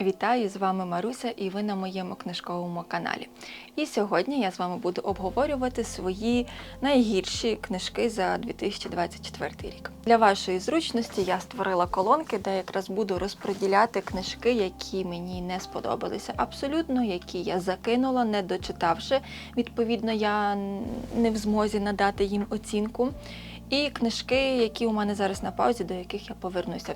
Вітаю з вами Маруся і ви на моєму книжковому каналі. І сьогодні я з вами буду обговорювати свої найгірші книжки за 2024 рік. Для вашої зручності я створила колонки, де якраз буду розподіляти книжки, які мені не сподобалися абсолютно, які я закинула, не дочитавши. Відповідно, я не в змозі надати їм оцінку. І книжки, які у мене зараз на паузі, до яких я повернуся.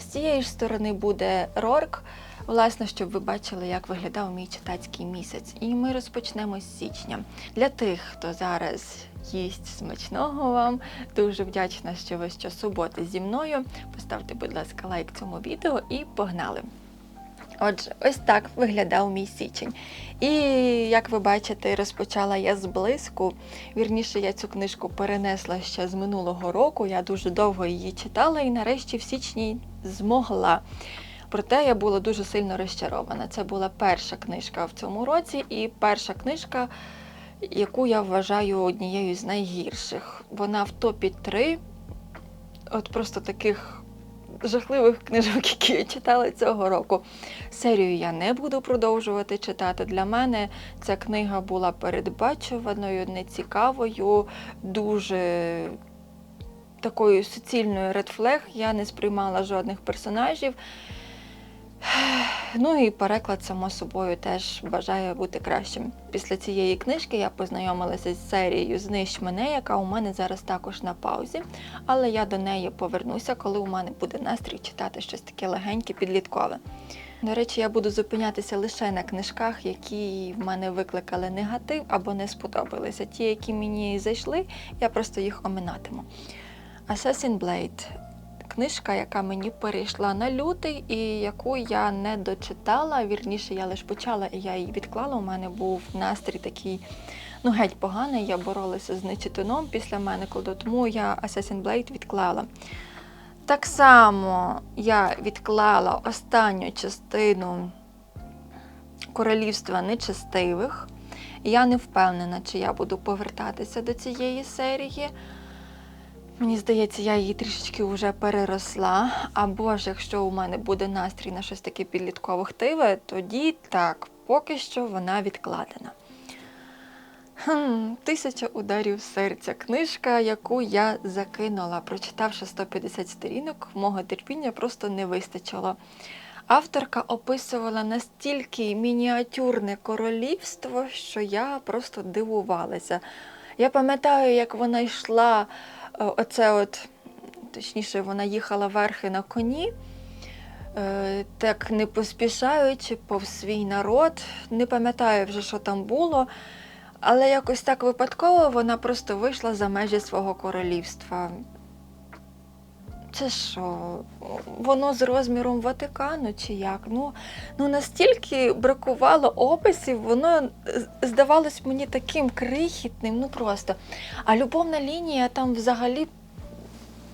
З цієї ж сторони буде Рорк. Власне, щоб ви бачили, як виглядав мій читацький місяць. І ми розпочнемо з січня. Для тих, хто зараз їсть смачного вам, дуже вдячна, що ви щосуботи зі мною. Поставте, будь ласка, лайк цьому відео і погнали! Отже, ось так виглядав мій січень. І як ви бачите, розпочала я з. Вірніше, я цю книжку перенесла ще з минулого року. Я дуже довго її читала і нарешті в січні змогла. Проте я була дуже сильно розчарована. Це була перша книжка в цьому році, і перша книжка, яку я вважаю однією з найгірших. Вона в топі 3 от просто таких жахливих книжок, які я читала цього року. Серію я не буду продовжувати читати. Для мене ця книга була передбачуваною, нецікавою, дуже такою суцільною редфлег. Я не сприймала жодних персонажів. Ну і переклад, само собою, теж бажає бути кращим. Після цієї книжки я познайомилася з серією Знищ мене, яка у мене зараз також на паузі, але я до неї повернуся, коли у мене буде настрій читати щось таке легеньке, підліткове. До речі, я буду зупинятися лише на книжках, які в мене викликали негатив або не сподобалися. Ті, які мені зайшли, я просто їх оминатиму. Assassin Blade книжка, яка мені перейшла на лютий, і яку я не дочитала. Вірніше, я лише почала і я її відклала. У мене був настрій такий, ну, геть поганий. Я боролася з нечитаном після мене, коли тому я Assassin Blade відклала. Так само я відклала останню частину Королівства нечестивих. Я не впевнена, чи я буду повертатися до цієї серії. Мені здається, я її трішечки вже переросла. Або ж якщо у мене буде настрій на щось таке підлітково хтиве, тоді так, поки що вона відкладена. Хм, Тисяча ударів серця. Книжка, яку я закинула, прочитавши 150 сторінок, мого терпіння просто не вистачило. Авторка описувала настільки мініатюрне королівство, що я просто дивувалася. Я пам'ятаю, як вона йшла, оце от, точніше, вона їхала верхи на коні, е, так не поспішаючи повз свій народ. Не пам'ятаю вже, що там було. Але якось так випадково вона просто вийшла за межі свого королівства. Це що, воно з розміром Ватикану чи як? Ну, ну настільки бракувало описів, воно здавалось мені таким крихітним, ну просто. А любовна лінія там взагалі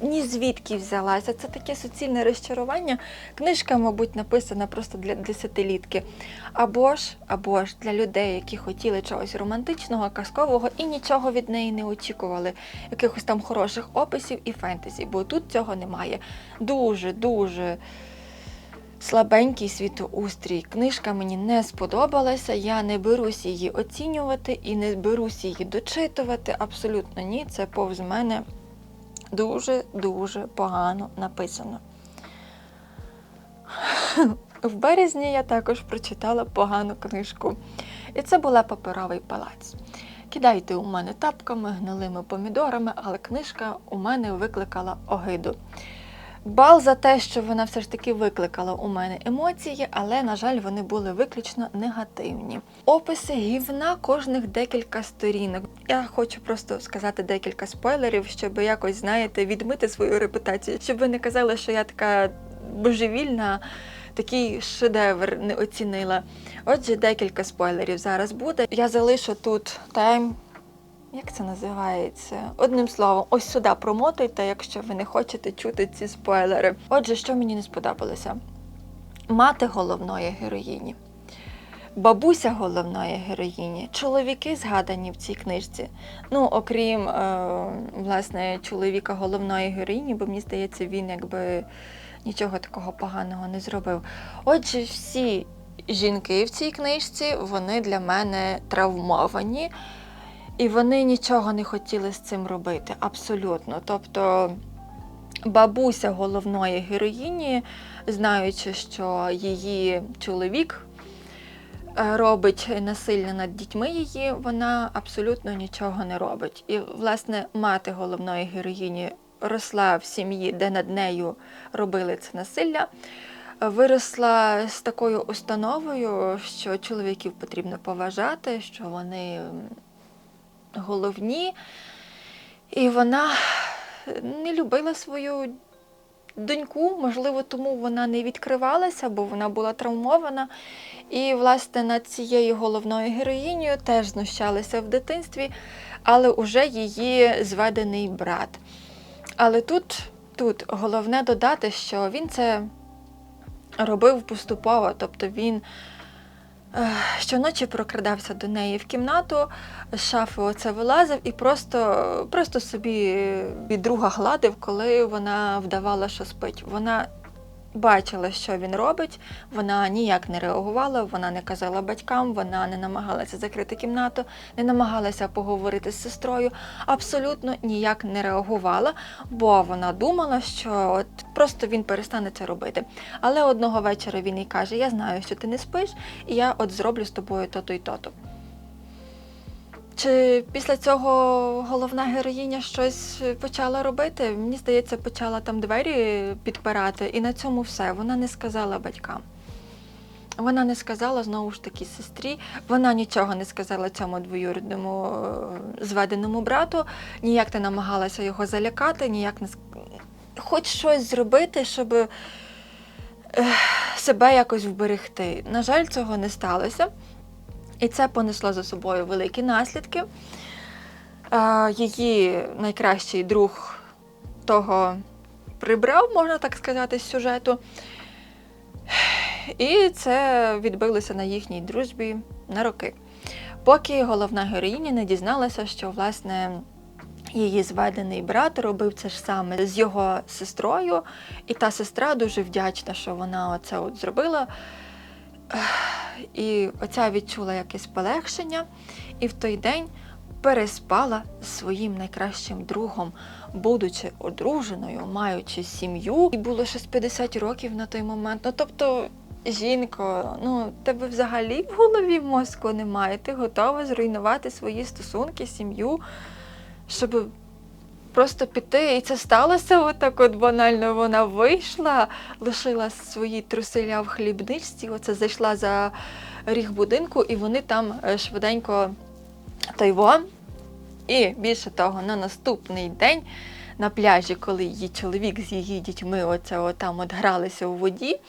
ні звідки взялася. Це таке суцільне розчарування. Книжка, мабуть, написана просто для десятилітки. Або ж, або ж для людей, які хотіли чогось романтичного, казкового і нічого від неї не очікували, якихось там хороших описів і фентезі, бо тут цього немає. Дуже, дуже. Слабенький світоустрій. Книжка мені не сподобалася. Я не берусь її оцінювати і не берусь її дочитувати. Абсолютно ні. Це повз мене дуже-дуже погано написано. В березні я також прочитала погану книжку. І це була паперовий палац. Кидайте у мене тапками, гнилими помідорами, але книжка у мене викликала огиду. Бал за те, що вона все ж таки викликала у мене емоції, але, на жаль, вони були виключно негативні. Описи гівна кожних декілька сторінок. Я хочу просто сказати декілька спойлерів, щоб якось, знаєте, відмити свою репутацію, щоб ви не казали, що я така божевільна. Такий шедевр не оцінила. Отже, декілька спойлерів зараз буде. Я залишу тут тайм. Як це називається? Одним словом, ось сюди промотуйте, якщо ви не хочете чути ці спойлери. Отже, що мені не сподобалося? Мати головної героїні, бабуся головної героїні, чоловіки згадані в цій книжці. Ну, окрім е, власне чоловіка головної героїні, бо мені здається, він якби нічого такого поганого не зробив. Отже, всі жінки в цій книжці вони для мене травмовані, і вони нічого не хотіли з цим робити. Абсолютно. Тобто. Бабуся головної героїні, знаючи, що її чоловік е, робить насилля над дітьми її, вона абсолютно нічого не робить. І, власне, мати головної героїні росла в сім'ї, де над нею робили це насилля. Виросла з такою установою, що чоловіків потрібно поважати, що вони головні. І вона не любила свою доньку, можливо, тому вона не відкривалася, бо вона була травмована. І, власне, над цією головною героїнею теж знущалися в дитинстві, але уже її зведений брат. Але тут, тут головне додати, що він це робив поступово, тобто він щоночі прокрадався до неї в кімнату, з шафи оце вилазив і просто, просто собі від друга гладив, коли вона вдавала, що спить. Вона бачила, що він робить, вона ніяк не реагувала, вона не казала батькам, вона не намагалася закрити кімнату, не намагалася поговорити з сестрою, абсолютно ніяк не реагувала, бо вона думала, що от просто він перестане це робити. Але одного вечора він їй каже: Я знаю, що ти не спиш, і я от зроблю з тобою то-то і то-то. Чи після цього головна героїня щось почала робити? Мені здається, почала там двері підпирати, і на цьому все. Вона не сказала батькам. Вона не сказала знову ж таки сестрі, вона нічого не сказала цьому двоюрідному е, зведеному брату, ніяк не намагалася його залякати, ніяк не хоч щось зробити, щоб е, себе якось вберегти. На жаль, цього не сталося. І це понесло за собою великі наслідки. Е, Її найкращий друг того прибрав, можна так сказати, з сюжету. І це відбилося на їхній дружбі на роки. Поки головна героїня не дізналася, що власне її зведений брат робив це ж саме з його сестрою, і та сестра дуже вдячна, що вона це от зробила. І оця відчула якесь полегшення, і в той день переспала з своїм найкращим другом, будучи одруженою, маючи сім'ю, і було щось 50 років на той момент. Ну тобто, жінко, ну тебе взагалі в голові мозку немає. Ти готова зруйнувати свої стосунки, сім'ю, щоб просто піти. І це сталося отак от банально. Вона вийшла, лишила свої труселя в хлібничці, оце зайшла за ріг будинку, і вони там е, швиденько тайво. І більше того, на наступний день на пляжі, коли її чоловік з її дітьми оце отам от гралися у воді,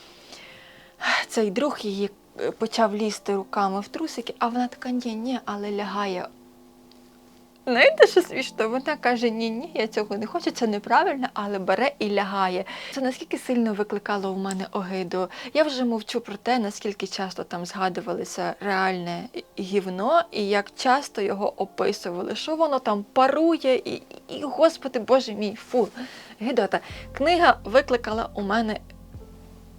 цей друг її е, почав лізти руками в трусики, а вона така, ні, ні, але лягає Знаєте, що смішно? Вона каже: ні, ні, я цього не хочу, це неправильно, але бере і лягає. Це наскільки сильно викликало у мене огиду. Я вже мовчу про те, наскільки часто там згадувалося реальне гівно, і як часто його описували, що воно там парує, і, і господи Боже мій, фу, гидота. Книга викликала у мене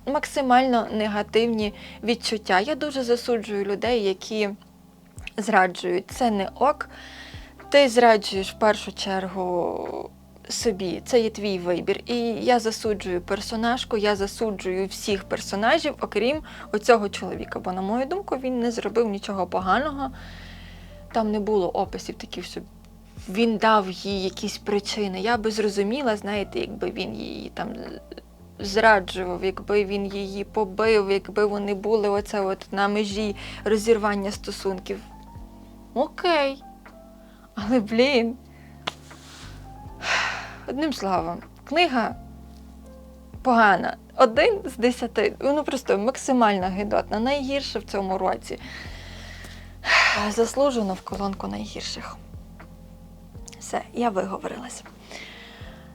максимально негативні відчуття. Я дуже засуджую людей, які зраджують. Це не ок. Ти зраджуєш в першу чергу собі, це є твій вибір. І я засуджую персонажку, я засуджую всіх персонажів, окрім оцього чоловіка. Бо, на мою думку, він не зробив нічого поганого. Там не було описів таких, що він дав їй якісь причини. Я би зрозуміла, знаєте, якби він її там зраджував, якби він її побив, якби вони були оце от на межі розірвання стосунків. Окей. Але, блін. Одним словом, книга погана. Один з десяти. Ну просто максимально гидотна. Найгірша в цьому році. Заслужено в колонку найгірших. Все, я виговорилася.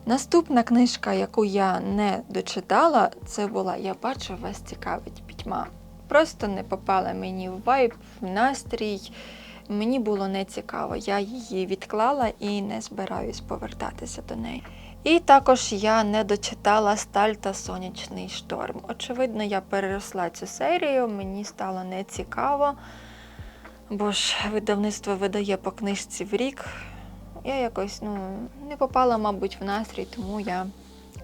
Наступна книжка, яку я не дочитала, це була Я бачу, вас цікавить пітьма. Просто не попала мені в вайб, в настрій. Мені було не цікаво. Я її відклала і не збираюсь повертатися до неї. І також я не дочитала Сталь та Сонячний шторм. Очевидно, я переросла цю серію, мені стало нецікаво, бо ж видавництво видає по книжці в рік. Я якось ну, не попала, мабуть, в настрій, тому я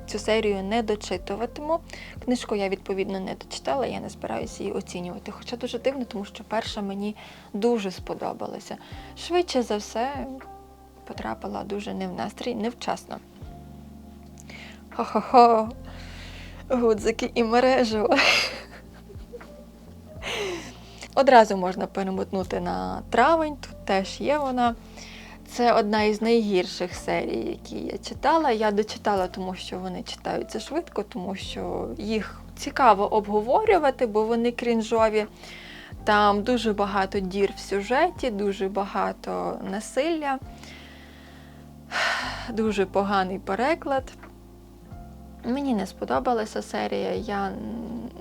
цю серію не дочитуватиму. Книжку я, відповідно, не дочитала, я не збираюся її оцінювати. Хоча дуже дивно, тому що перша мені дуже сподобалася. Швидше за все, потрапила дуже не в настрій, невчасно. Хо-хо-хо. Гудзики і мережево. Одразу можна перемотнути на травень, тут теж є вона. Це одна із найгірших серій, які я читала. Я дочитала, тому що вони читаються швидко, тому що їх цікаво обговорювати, бо вони крінжові. Там дуже багато дір в сюжеті, дуже багато насилля, дуже поганий переклад. Мені не сподобалася серія. Я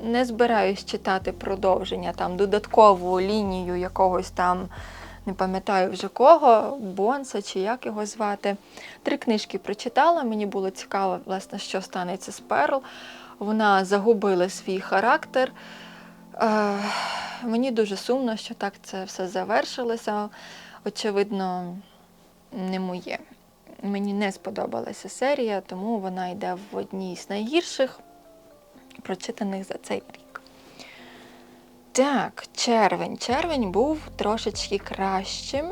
не збираюсь читати продовження, там додаткову лінію якогось там, не пам'ятаю вже кого, Бонса чи як його звати. Три книжки прочитала. Мені було цікаво, власне, що станеться з Перл. Вона загубила свій характер. Е, мені дуже сумно, що так це все завершилося. Очевидно, не моє. Мені не сподобалася серія, тому вона йде в одній з найгірших прочитаних за цей рік. Так, червень. Червень був трошечки кращим.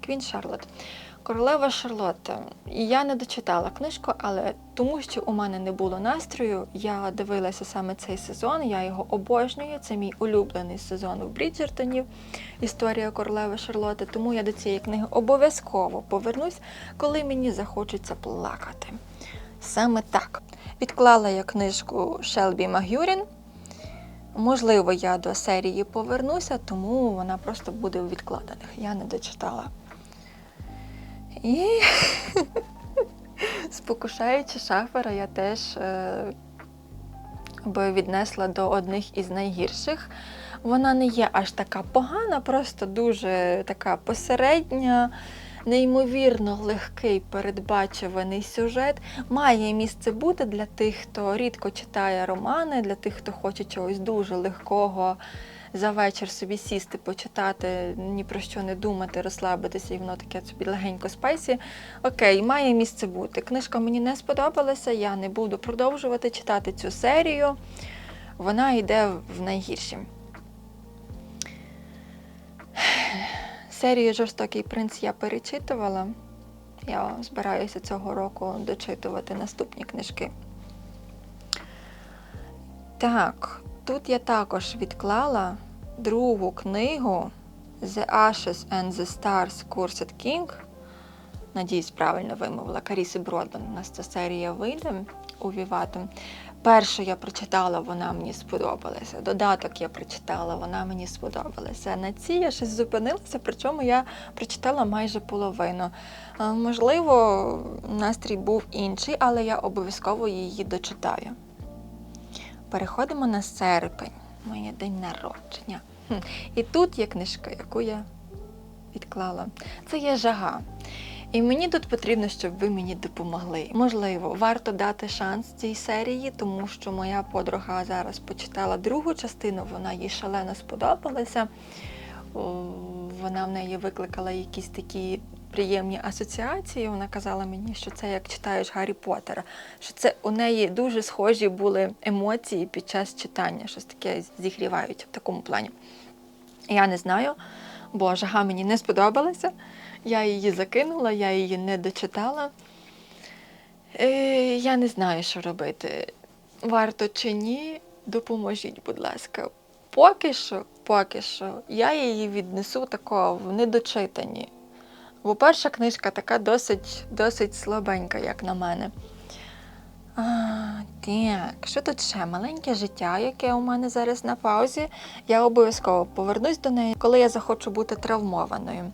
Квін Шарлот. Королева Шарлотта. Я не дочитала книжку, але тому, що у мене не було настрою, я дивилася саме цей сезон, я його обожнюю. Це мій улюблений сезон у Бріджертонів. Історія королеви Шарлотти. Тому я до цієї книги обов'язково повернусь, коли мені захочеться плакати. Саме так. Відклала я книжку Шелбі Магюрін. Можливо, я до серії повернуся, тому вона просто буде у відкладених. Я не дочитала. І спокушаючи шафера, я теж е, би віднесла до одних із найгірших. Вона не є аж така погана, просто дуже така посередня, неймовірно легкий передбачуваний сюжет. Має місце бути для тих, хто рідко читає романи, для тих, хто хоче чогось дуже легкого за вечір собі сісти, почитати, ні про що не думати, розслабитися, і воно таке собі легенько спайсі. Окей, має місце бути. Книжка мені не сподобалася, я не буду продовжувати читати цю серію. Вона йде в найгірші. Серію Жорстокий принц я перечитувала. Я збираюся цього року дочитувати наступні книжки. Так, тут я також відклала другу книгу The Ashes and the Stars Cursed King. Надіюсь, правильно вимовила Каріси Бродман. У нас ця серія вийде у Вівату. Першу я прочитала, вона мені сподобалася. Додаток я прочитала, вона мені сподобалася. На цій я щось зупинилася, причому я прочитала майже половину. Е, Можливо, настрій був інший, але я обов'язково її дочитаю. Переходимо на серпень, моє день народження. І тут є книжка, яку я відклала. Це є жага. І мені тут потрібно, щоб ви мені допомогли. Можливо, варто дати шанс цій серії, тому що моя подруга зараз почитала другу частину, вона їй шалено сподобалася. Вона в неї викликала якісь такі приємні асоціації. Вона казала мені, що це як читаєш Гаррі Поттера, що це у неї дуже схожі були емоції під час читання, щось таке зігрівають в такому плані. Я не знаю, бо жага мені не сподобалася. Я її закинула, я її не дочитала. Е, я не знаю, що робити. Варто чи ні, допоможіть, будь ласка. Поки що, поки що, я її віднесу тако в недочитані. Бо перша книжка така досить, досить слабенька, як на мене. А, так, що тут ще? Маленьке життя, яке у мене зараз на паузі. Я обов'язково повернусь до неї, коли я захочу бути травмованою.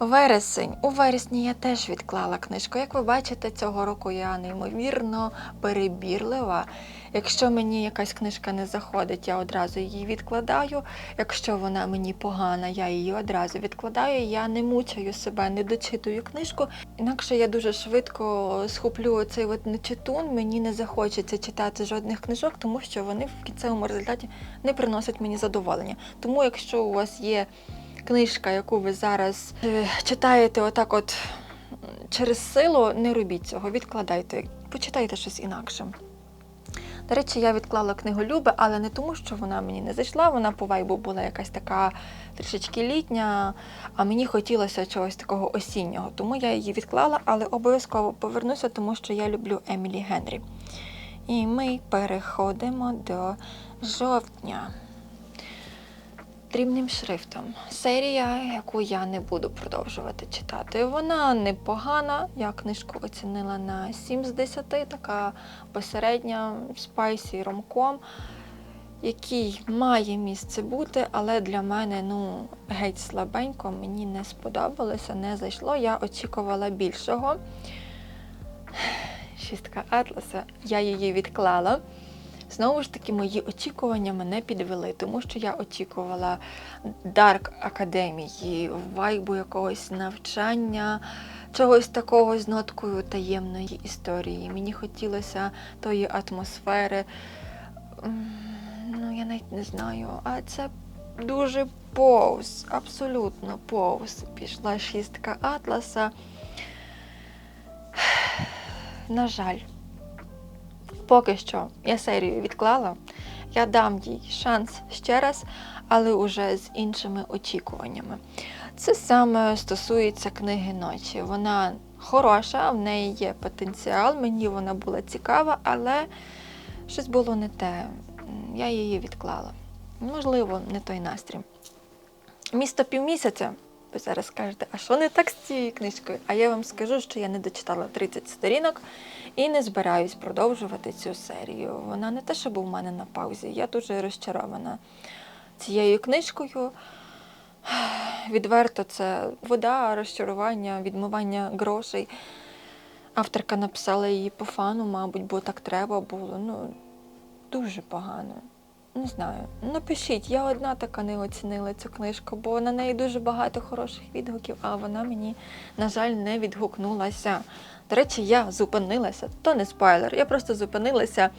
Вересень. У вересні я теж відклала книжку. Як ви бачите, цього року я неймовірно перебірлива. Якщо мені якась книжка не заходить, я одразу її відкладаю. Якщо вона мені погана, я її одразу відкладаю. Я не мучаю себе, не дочитую книжку. Інакше я дуже швидко схоплю цей от нечитун. Мені не захочеться читати жодних книжок, тому що вони в кінцевому результаті не приносять мені задоволення. Тому, якщо у вас є книжка, яку ви зараз е, читаєте, отак, от через силу, не робіть цього, відкладайте, почитайте щось інакше. До речі, я відклала книгу Люби, але не тому, що вона мені не зайшла. Вона по вайбу була якась така трішечки літня, а мені хотілося чогось такого осіннього. Тому я її відклала, але обов'язково повернуся, тому що я люблю Емілі Генрі. І ми переходимо до жовтня. Дрібним шрифтом. Серія, яку я не буду продовжувати читати. Вона непогана. Я книжку оцінила на 7 з 10, така посередня спайсі ромком, який має місце бути, але для мене ну, геть слабенько, мені не сподобалося, не зайшло. Я очікувала більшого. Шістка Атласа, я її відклала. Знову ж таки, мої очікування мене підвели, тому що я очікувала Дарк Академії, вайбу якогось навчання, чогось такого з ноткою таємної історії. Мені хотілося тої атмосфери. Ну, я навіть не знаю, а це дуже повз, абсолютно повз. Пішла шістка Атласа. На жаль, поки що я серію відклала. Я дам їй шанс ще раз, але уже з іншими очікуваннями. Це саме стосується книги ночі. Вона хороша, в неї є потенціал, мені вона була цікава, але щось було не те. Я її відклала. Можливо, не той настрій. Місто півмісяця. Ви зараз скажете, а що не так з цією книжкою? А я вам скажу, що я не дочитала 30 сторінок і не збираюсь продовжувати цю серію. Вона не те, щоб у мене на паузі. Я дуже розчарована цією книжкою. Відверто, це вода, розчарування, відмивання грошей. Авторка написала її по фану, мабуть, бо так треба було. Ну, дуже погано. Не знаю. Напишіть, я одна така не оцінила цю книжку, бо на неї дуже багато хороших відгуків, а вона мені, на жаль, не відгукнулася. До речі, я зупинилася, то не спойлер, я просто зупинилася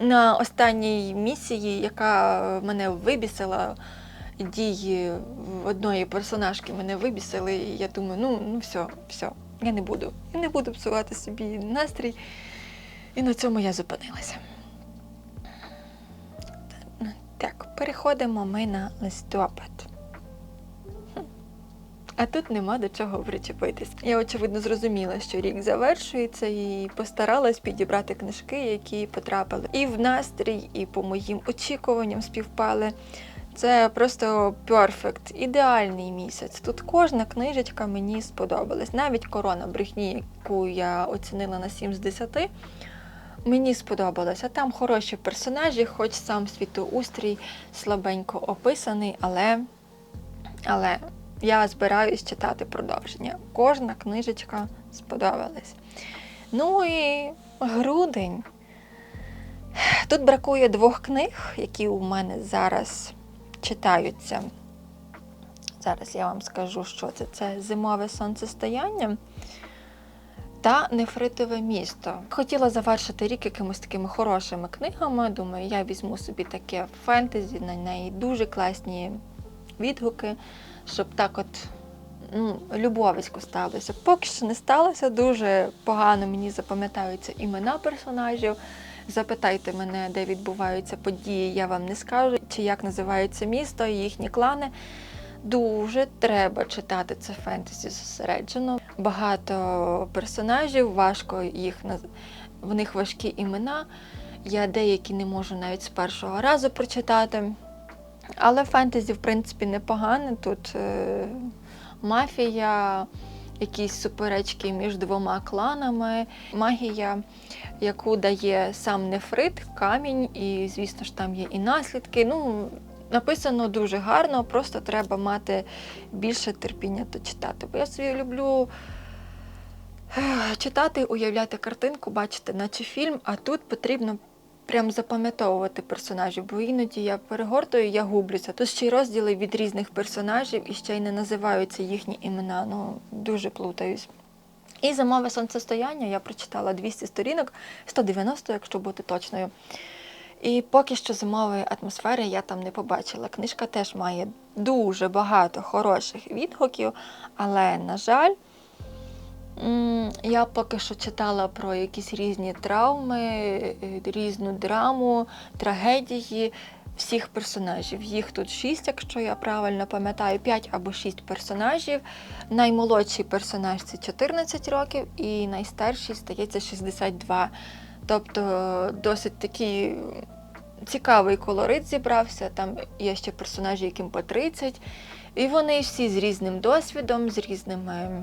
на останній місії, яка мене вибісила. Дії одної персонажки мене вибісили, і я думаю, ну, ну все, все, я не буду. Я не буду псувати собі настрій. І на цьому я зупинилася. Так, переходимо ми на листопад. А тут нема до чого причепитись. Я, очевидно, зрозуміла, що рік завершується, і постаралась підібрати книжки, які потрапили і в настрій, і по моїм очікуванням співпали. Це просто перфект, ідеальний місяць. Тут кожна книжечка мені сподобалась. Навіть корона брехні, яку я оцінила на 7 з 10, мені сподобалося. Там хороші персонажі, хоч сам світоустрій слабенько описаний, але, але я збираюсь читати продовження. Кожна книжечка сподобалась. Ну і грудень. Тут бракує двох книг, які у мене зараз читаються. Зараз я вам скажу, що це. Це зимове сонцестояння та Нефритове місто. Хотіла завершити рік якимись такими хорошими книгами. Думаю, я візьму собі таке фентезі, на неї дуже класні відгуки, щоб так от ну, любовисько сталося. Поки що не сталося, дуже погано мені запам'ятаються імена персонажів. Запитайте мене, де відбуваються події, я вам не скажу, чи як називається місто і їхні клани. Дуже треба читати це фентезі зосереджено. Багато персонажів, важко їх в них важкі імена. Я деякі не можу навіть з першого разу прочитати. Але фентезі, в принципі, непогане. Тут е, мафія, якісь суперечки між двома кланами, магія, яку дає сам нефрит, камінь, і, звісно ж, там є і наслідки. Ну, написано дуже гарно, просто треба мати більше терпіння то читати. Бо я собі люблю читати, уявляти картинку, бачити, наче фільм, а тут потрібно прям запам'ятовувати персонажів, бо іноді я перегортую, я гублюся. Тут ще й розділи від різних персонажів і ще й не називаються їхні імена. Ну, дуже плутаюсь. І зимове сонцестояння я прочитала 200 сторінок, 190, якщо бути точною. І поки що зимової атмосфери я там не побачила. Книжка теж має дуже багато хороших відгуків, але, на жаль, я поки що читала про якісь різні травми, е, різну драму, трагедії всіх персонажів. Їх тут шість, якщо я правильно пам'ятаю, 5 або 6 персонажів. Наймолодший персонаж це 14 років, і найстарший стається 62. Тобто досить такий цікавий колорит зібрався. Там є ще персонажі, яким по 30. І вони всі з різним досвідом, з різними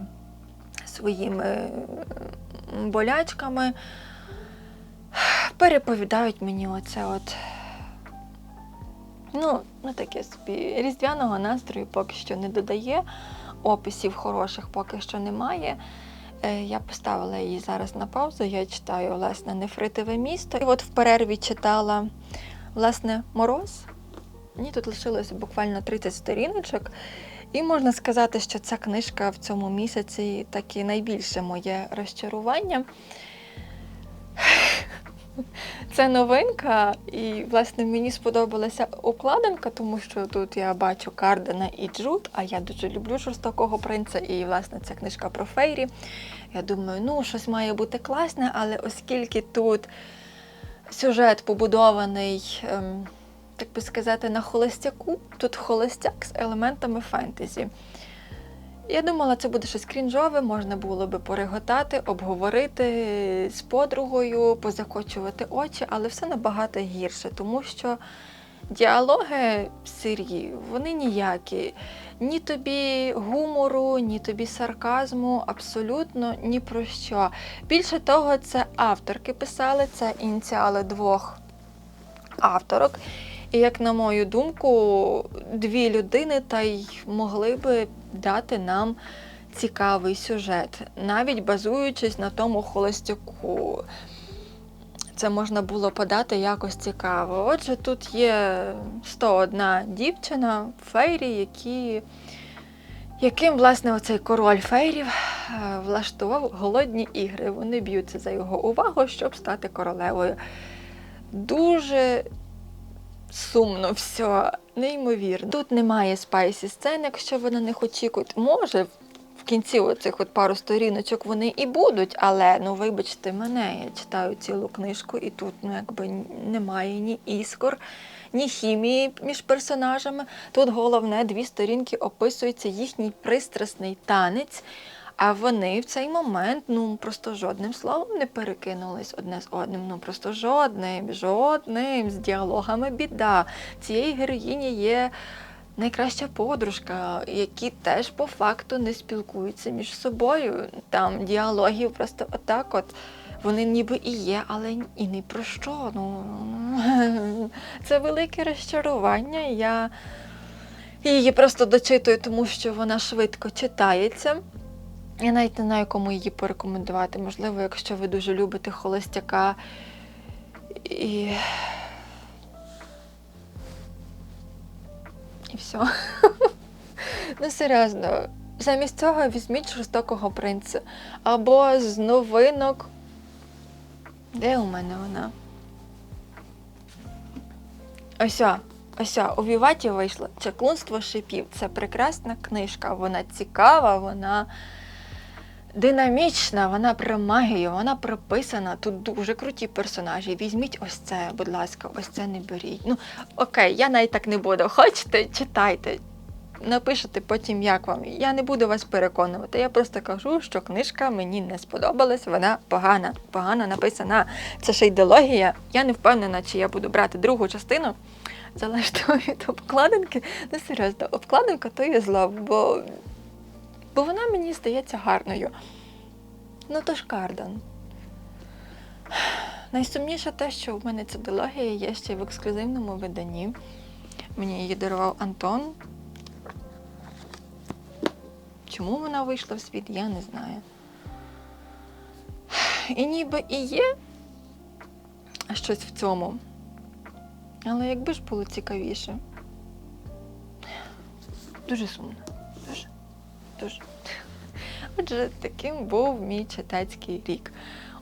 своїми болячками переповідають мені оце от. Ну, ну таке собі різдвяного настрою поки що не додає. Описів хороших поки що немає. Е, Я поставила її зараз на паузу. Я читаю власне нефритове місто. І от в перерві читала власне мороз. Мені тут лишилося буквально 30 сторіночок. І можна сказати, що ця книжка в цьому місяці таки найбільше моє розчарування. Це новинка, і власне мені сподобалася обкладинка, тому що тут я бачу Кардена і Джуд, а я дуже люблю жорстокого принца. І власне ця книжка про Фейрі. Я думаю, ну щось має бути класне, але оскільки тут сюжет побудований, ем, так би сказати, на холостяку, тут холостяк з елементами фентезі. Я думала, це буде щось крінжове, можна було би пореготати, обговорити з подругою, позакочувати очі, але все набагато гірше, тому що діалоги сирі, вони ніякі. Ні тобі гумору, ні тобі сарказму, абсолютно ні про що. Більше того, це авторки писали, це ініціали двох авторок. І як на мою думку, дві людини та й могли би дати нам цікавий сюжет, навіть базуючись на тому холостяку. Це можна було подати якось цікаво. Отже, тут є 101 дівчина фейрі, які, яким, власне, оцей король фейрів е, влаштував голодні ігри. Вони б'ються за його увагу, щоб стати королевою. Дуже сумно все, неймовірно. Тут немає спайсі сцен, якщо ви на них очікуєте. Може, в кінці оцих от пару сторіночок вони і будуть, але ну вибачте мене, я читаю цілу книжку, і тут ну якби немає ні іскор, ні хімії між персонажами. Тут головне дві сторінки описується їхній пристрасний танець. А вони в цей момент ну просто жодним словом не перекинулись одне з одним. Ну просто жодним, жодним з діалогами біда. Цієї героїні є найкраща подружка, які теж по факту не спілкуються між собою. Там діалогів просто отак от. Вони ніби і є, але і не про що. Ну, це велике розчарування. Я її просто дочитую, тому що вона швидко читається. Я навіть не знаю, кому її порекомендувати. Можливо, якщо ви дуже любите холостяка і. І все. ну, серйозно, замість цього візьміть жорстокого принца. Або з новинок. Де у мене вона? Ось, о, ось, у Віваті вийшло Чаклунство шипів. Це прекрасна книжка. Вона цікава, вона динамічна, вона про магію, вона прописана. Тут дуже круті персонажі. Візьміть ось це, будь ласка, ось це не беріть. Ну, окей, я навіть так не буду. Хочете, читайте. Напишете потім, як вам. Я не буду вас переконувати. Я просто кажу, що книжка мені не сподобалась, вона погана, погано написана. Це ще ідеологія. Я не впевнена, чи я буду брати другу частину. Залежно від обкладинки. Ну, серйозно, обкладинка то є зло, бо, бо вона мені здається гарною. Ну, то ж Кардан. Найсумніше те, що в мене ця дилогія є ще й в ексклюзивному виданні. Мені її дарував Антон. Чому вона вийшла в світ, я не знаю. І ніби і є щось в цьому. Але якби ж було цікавіше. Дуже сумно. Дуже. Отже, таким був мій читацький рік.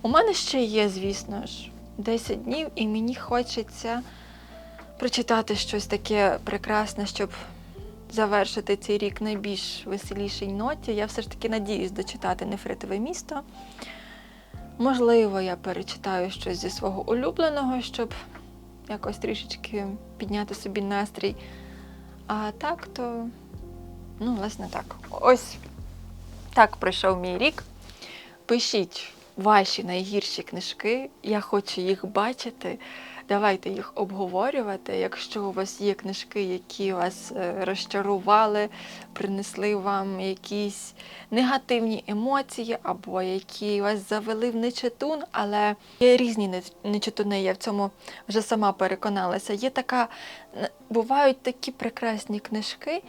У мене ще є, звісно ж, 10 днів, і мені хочеться прочитати щось таке прекрасне, щоб завершити цей рік на більш веселішій ноті. Я все ж таки надіюсь дочитати Нефритове місто. Можливо, я перечитаю щось зі свого улюбленого, щоб якось трішечки підняти собі настрій. А так, то, ну, власне, так. Ось так пройшов мій рік. Пишіть ваші найгірші книжки. Я хочу їх бачити. Давайте їх обговорювати. Якщо у вас є книжки, які вас е, розчарували, принесли вам якісь негативні емоції, або які вас завели в нечитун, але є різні нечитуни, я в цьому вже сама переконалася. Є така, бувають такі прекрасні книжки,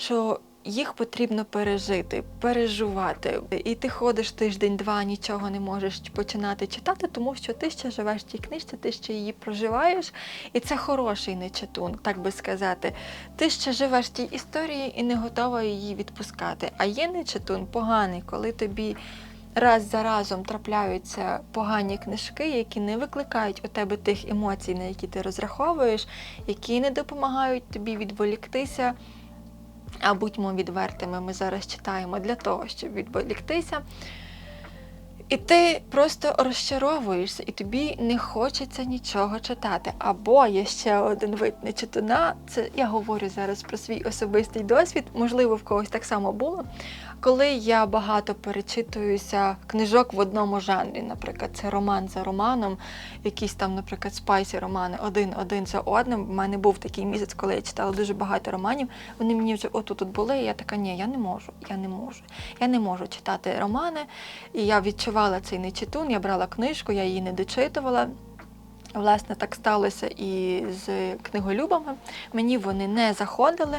що їх потрібно пережити, переживати. І ти ходиш тиждень-два, нічого не можеш починати читати, тому що ти ще живеш в тій книжці, ти ще її проживаєш, і це хороший нечитун, так би сказати. Ти ще живеш в тій історії і не готова її відпускати. А є нечитун поганий, коли тобі. Раз за разом трапляються погані книжки, які не викликають у тебе тих емоцій, на які ти розраховуєш, які не допомагають тобі відволіктися а будьмо відвертими, ми зараз читаємо для того, щоб відволіктися. І ти просто розчаровуєшся, і тобі не хочеться нічого читати. Або є ще один вид нечитуна. Це я говорю зараз про свій особистий досвід. Можливо, в когось так само було. Коли я багато перечитуюся книжок в одному жанрі, наприклад, це роман за романом, якісь там, наприклад, спайсі романи один-один за одним. У мене був такий місяць, коли я читала дуже багато романів. Вони мені вже отут тут були, і я така, ні, я не можу, я не можу. Я не можу читати романи. І я відчувала цей нечитун, я брала книжку, я її не дочитувала. Власне, так сталося і з книголюбами. Мені вони не заходили.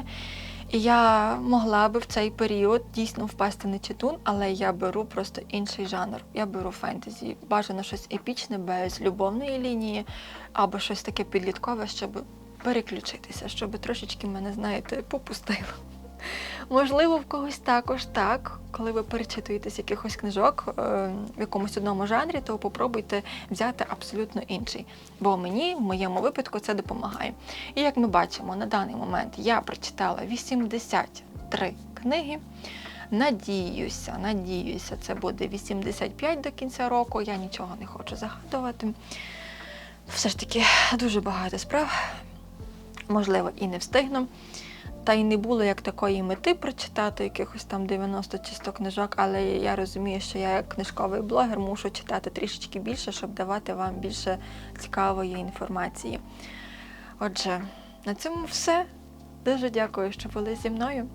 Я могла би в цей період дійсно впасти на читун, але я беру просто інший жанр. Я беру фентезі. Бажано щось епічне, без любовної лінії, або щось таке підліткове, щоб переключитися, щоб трошечки мене, знаєте, попустило. Можливо, в когось також так, коли ви перечитуєтесь якихось книжок е, в якомусь одному жанрі, то попробуйте взяти абсолютно інший. Бо мені, в моєму випадку, це допомагає. І як ми бачимо, на даний момент я прочитала 83 книги. Надіюся, надіюся, це буде 85 до кінця року. Я нічого не хочу загадувати. Все ж таки дуже багато справ. Можливо, і не встигну. Та й не було як такої мети прочитати якихось там 90 чи 100 книжок, але я розумію, що я як книжковий блогер мушу читати трішечки більше, щоб давати вам більше цікавої інформації. Отже, на цьому все. Дуже дякую, що були зі мною.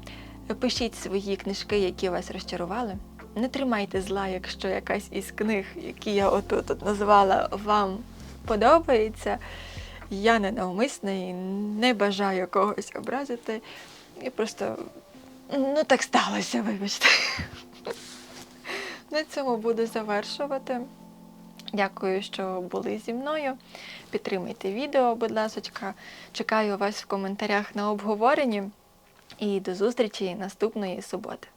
Пишіть свої книжки, які вас розчарували. Не тримайте зла, якщо якась із книг, які я отут от назвала, вам подобається. Я не навмисна і не бажаю когось образити. І просто ну так сталося, вибачте. На цьому буду завершувати. Дякую, що були зі мною. Підтримайте відео, будь ласка. Чекаю вас в коментарях на обговоренні. І до зустрічі наступної суботи.